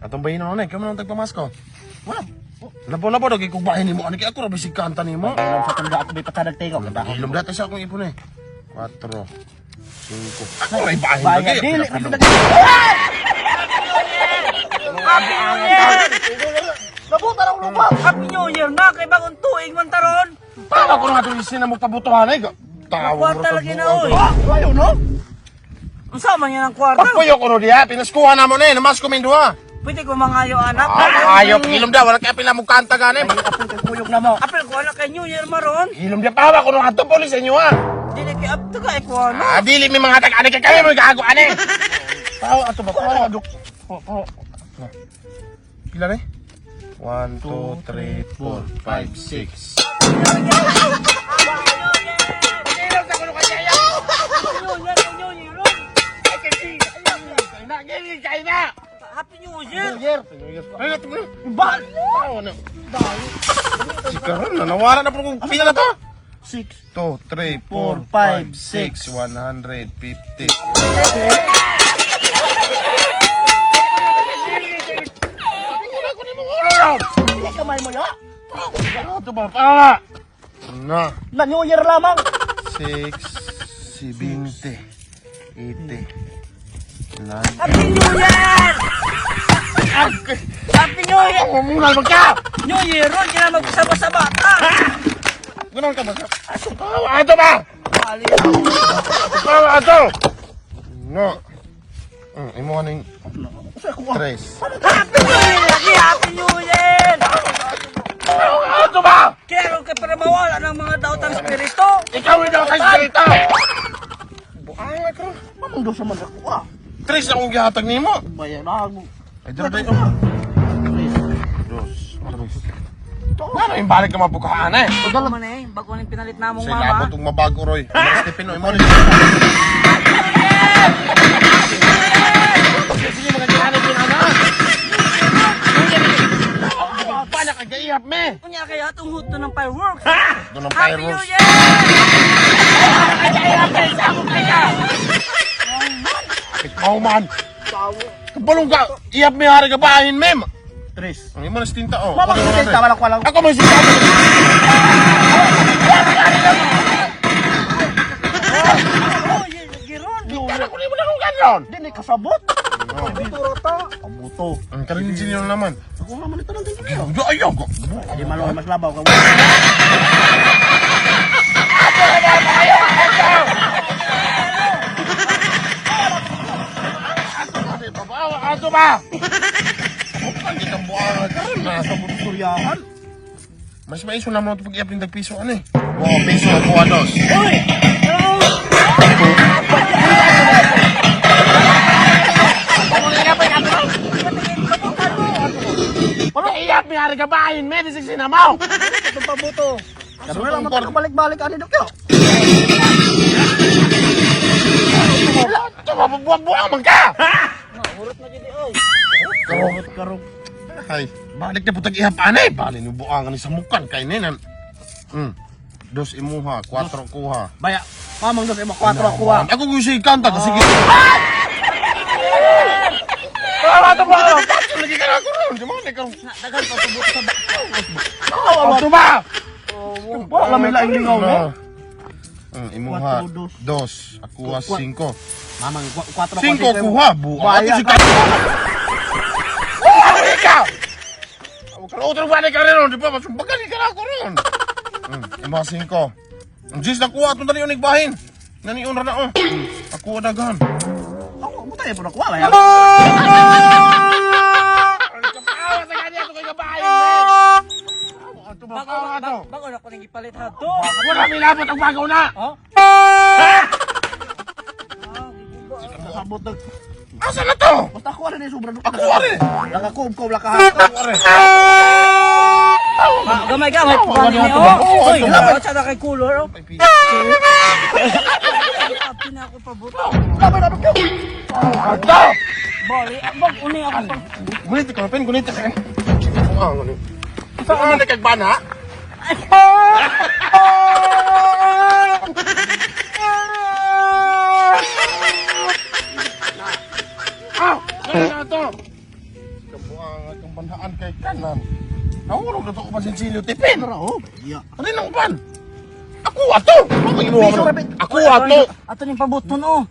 Atong bayin mo na, ikaw mo nang tagpamasko. Wala. Labo-labo, dagi kong bahin ni mo. Ano kaya ako, rabisig kanta ni mo. Alam sa tanda ako may patsadag tayo. Ilom dati sa akong ipon eh. 4, 5. Ako may bahin Bayad lagi. dili. Nabutan ang lupa. Happy New Year na kay bagong tuig man taron. Para ko na ito isin na magpabutuhan eh. Tawag Kwarta lagi na oy. Ah, ayaw no? Unsa man yan ang kwarta? Pagpuyo ko no diya, pinaskuha na mo na eh. Namas ko min duha. Pwede ko mangayo anak. Ah, ayop, ilom daw. Wala kaya pila mo kanta gani. Apong kay kuyog na mo. Apel ko anak kay New Year maron. Ilom diya pawa ko no ato polis sa inyo ha. Dili kay apto ka ko ano. Ah, dili mi mga tag-ani kay kayo mo gago ani. Pawa ato ba? Pawa duk. Pawa. Pila ni? 1, 2, 3, 4, 5, 6. Happy New Year. Year. Ay, natin mo. Tawa na. Si Karon na, po kung pila na to. 6. 2, 3, 4, Four, 5, five, 6, 150. Hindi kamay mo ya. Ano ba? Pawa! Na. Na New Year lamang. 6, 70, 80, 9. Happy New Year. Mamungal mo ka! New Year ron kaya magkasama sa bata. Ganon ka ba? Pawa ato ba? Ali. Pawa ato! No. Hmm, imo ka ng. 3. Happy New Year lagi. Happy New Year. Pawa ato ba? Kaya ron kay para mawala ng mga daotang spirito. Ikaw ako kasi dito! Buang ako. Anong doon sa man ako ah? Tres akong gihatag nimo. Bayan na ako. Ay, dala tayo. Ano yung balik ka mabukaan eh? Bago man eh. Bago nang pinalit namong Sa ilabot mama. itong mabago, Roy. Mas ni Pinoy mo rin. Sige, magkakaano din ano? Paano ka gaihap, me? Kunya kaya itong huto ng fireworks. Doon ang Happy New fireworks. Year. Ikaw man. Kapalong ka, ihap me hari ka bahin, mem. Tres. Ang imo na stinta, oh. Mama ko kita wala ko lang. Ako. Oh, mo ganyan. Dili kasabot. Abuto rata. Abuto. Ang karinig sinyo naman. Ako naman ito lang tingin. Yo, ayaw ko. Di malo mas labaw ka. Ato ba? Pagkit ang buwangan ka rin, nasa Suryahan. Mas maiso naman ito pag-iap ng piso, ano eh? Oo, piso, kuha dos. Uy! Ano iap may hari ka bahin, may disig sinamaw? Ito pa buto. Kaso na lang ang mata balik-balik ani dok yo. Ito, mabubuang-buang man ka! Urot na dito, oy. Karong karong. Ay, balik na putag ihap, ano eh? Balik ni buangan ni sa mukan, kay ninan. Hmm. Dos imuha, kwatro kuha. Baya. Mamang dos imo 4 ako ah. Ako gusto ikanta, kasi sige. Ah, ato ba? Bakit lagi ka na ako ron? Di man, ikaw. Dagan pa subok sa bata. Ato ba? Wala may laing lingaw no. Hmm, imuha, Kwatro, dos. dos. Akuha, Kwa- singko. Mamang 4 Singko kuha, buang. Ato Baya si ka. Huwag ka na balik ka rin di ba? Masumbagan ka na ako ron. Hmm, imuha, singko. Ang jis na kuha, itong dali yung nagbahin. Naniyon na na, oh. Ako daghan. Ako mo tayo po nakuha baya. Kapawa sa kanya, ito kay kabahin, man. Ato ba, kawa na, to. bago na ko nang ipalit ha. To. Wala milabot ang bagaw na. Oh? Kasabot dag. Asa na to? Basta ako rin sobra dok. Ako rin. Nakakuom-kuom la ka. Ako rin. Ah, Gamay Wala kami na to oh. Oo, ba? dapat siya na kay color oh. Happy na ako pa buto. Laban na dok yo. Ato! Bali, abag uni ako pa. Gunit ka, pen, gunit ka. Ah, gunit. Saan ka kagbana? Ah, ano na to? Buang itong banhaan kay kanan. Nahulog na to ko masinsilyo tipin. Tara, oh. Iya. Ano yung ban? Ako ato! Ano ang inuha mo? Ako ato! Ato ning pabuton oh.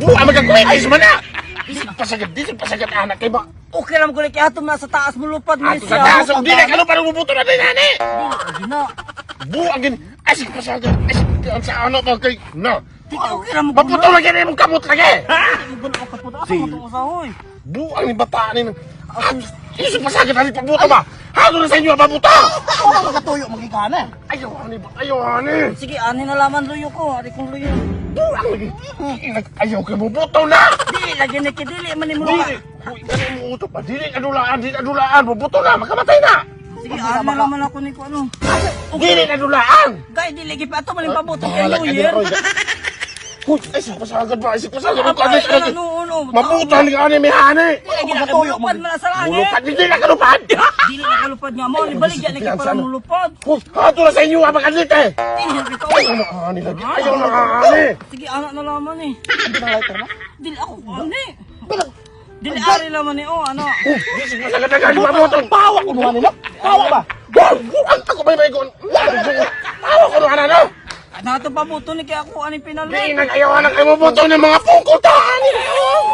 Buha magkakuha kayo sa mana! Di pasagad, di pasagad anak kay ba? Okay lang ko kay ato na sa taas mo lupad mo Ato sa taas, ang di na kano parang bubuto na din, na. Buha gin, sige pasagad, ay sige, ang sa ano ba kay, na! Di ka lang mo. Maputo lang yan yung kamot lagi! Ha? Usahoy? Buang ni bataan ni Yung sa pasagad, ano pabuto ba? Halo na sa inyo, pabuto! Ako ka magkatuyo, magigana. Ayaw, ani ba? Ayaw, ani! Sige, ani na laman luyo ko. Ari kong luyo. Buang lagi! Ayaw kay bubuto na! Dili lagi na kidili man mo. Dili! Uy, ganun mo uto pa. Dili adulaan, dili adulaan. Bubuto na, makamatay na. Sige, ani na laman ako ni ko ano. Dili adulaan. Gay dili gid pa ato man pabuton kay Uy, ay, sa pasagad ba? Ay, sa pasagad. Ang kalit ka natin. no no. Mabutan ka ni Mihani. Lagi na kalupad man sa langit. Mulupad, hindi na kalupad. Dili na kalupad nga mo. Ni balik yan kay para mulupad. Uy, hato na sa inyo, abang kalit eh. Ayaw na ani lagi. Ayaw na ani. Sige, anak na laman eh. Ano na lighter na? Dili ako ani. Dili ari laman ni oh ano. Uy, di sa pasagad na gani mabuto. Pawa ko nila. Pawa ba? Buang ako may may gon. Tawa ko na ano. Ano to pabuto ni kay ako ani Di pinalwit. na kayo anak ay mabuto ng mga pungkutan.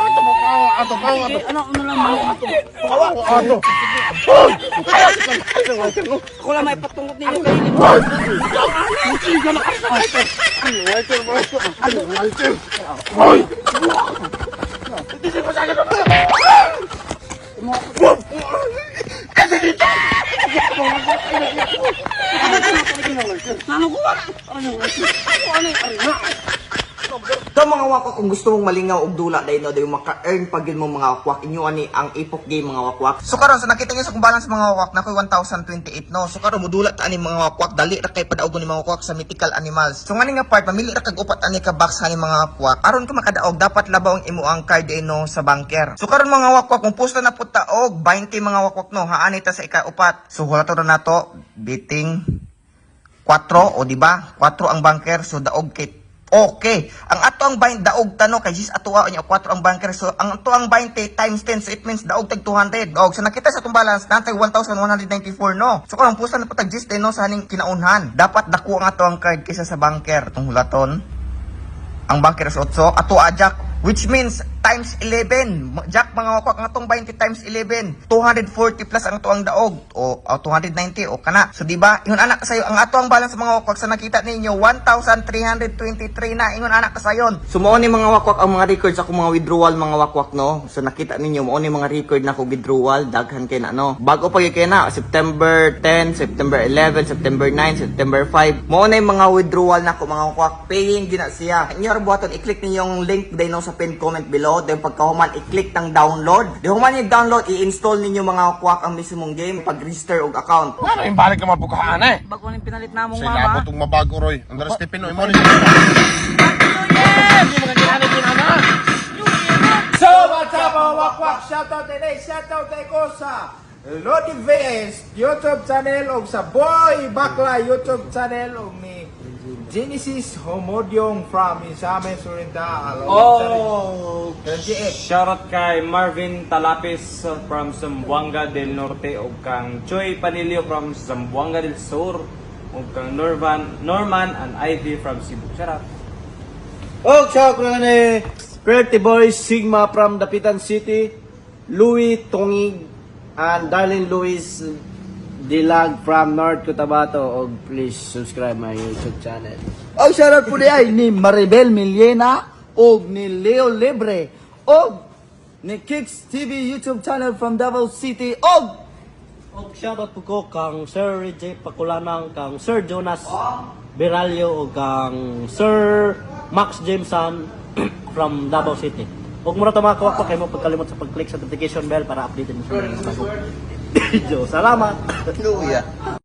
Ato mo ka, ato ka, ato. Ano na laman ni ato. Tawa ko, ato. Ayaw. Ayaw. Ako lang may patungot ninyo kay ni. Hindi ka na Ano, Walter, Walter? Ano, Walter? Hoy! Hindi siya masagad ako. 妈妈过来妈妈过来妈妈过来妈妈过来妈妈过来妈妈过来妈 Ito mga wakwak, kung gusto mong malingaw og dula dahil no, dahil maka-earn pag yun mo mga wakwak, inyo ani ang ipok game mga wakwak. So karon sa nakita niyo sa kung balance mga wakwak na ko'y 1028 no. So karon modula ta ani mga wakwak, dali ra kay padaog ni mga wakwak sa mythical animals. So ngani nga part, mamili ra kag upat ani ka box ani mga wakwak. Aron ka makadaog, dapat labaw ang imo ang card eh, no sa banker. So karon mga wakwak, kung pusta na pud og 20 mga wakwak no, haani ta sa ika-upat. So wala to na nato, biting 4 o di ba? 4 ang banker so daog kay Okay. Ang ato ang 20 daog tano kay jis ato niya 4 ang banker so ang ato ang 20 times 10 so it means daog tag 200. Daog so nakita sa atong balance natay 1194 no. So kung pusta na patag jis no sa haning kinaunhan. Dapat dako ang ato ang card kaysa sa banker tong hulaton. Ang banker sa 8 ato ajak which means times 11. Jack mga wakwak ang atong 20 times 11. 240 plus ang ato ang daog o, o 290 o kana. So di ba? Ingon anak kasayo ang ato ang balance mga wakwak sa nakita ninyo 1323 na ingon anak kasayon. So mao ni mga wakwak ang mga records ako mga withdrawal mga wakwak no. So nakita ninyo mao ni mga record na ko withdrawal daghan kay na no. Bago pa kay na September 10, September 11, September 9, September 5. Mao na mga withdrawal na ko mga wakwak paying gina siya. Inyo buhaton i-click ninyo yung link no sa pin comment below. Then pagkahuman i-click ng download. Di human yung download i-install ninyo mga wakwak ang mismong game pag-register og account. Ano yung balik ka mapukahan eh? Bago ning pinalit namong Sa mama. ilabot itong mabago, Roy. Andres Stephen, mo ni. Hindi ganyan pinana. So, what's up mga wakwak? Shoutout today, shoutout tayo ko sa Lodi VS YouTube channel o sa Boy Bakla YouTube channel o ni Genesis Homodyong from Isamen Surinda. Oh, shoutout kay Marvin Talapis from Zamboanga del Norte ug kang Choi Panilio from Zamboanga del Sur ug kang Norman Norman and Ivy from Cebu. Shoutout. Oh, shout out ni Pretty Boys Sigma from Dapitan City, Louis Tongig, and Darlene Luis Dilag from North Cotabato. Og please subscribe my YouTube channel. Oh, shout out po ay ni Maribel Millena og ni Leo Libre og ni Kicks TV YouTube channel from Davao City og Og shoutout po ko kang Sir J. Pakulanang, kang Sir Jonas Beralio, o kang Sir Max Jameson from Davao City. Huwag mo na ito mga kawak kayo mo pagkalimot sa pag-click sa notification bell para updated mo sa mga. Salamat! Hallelujah.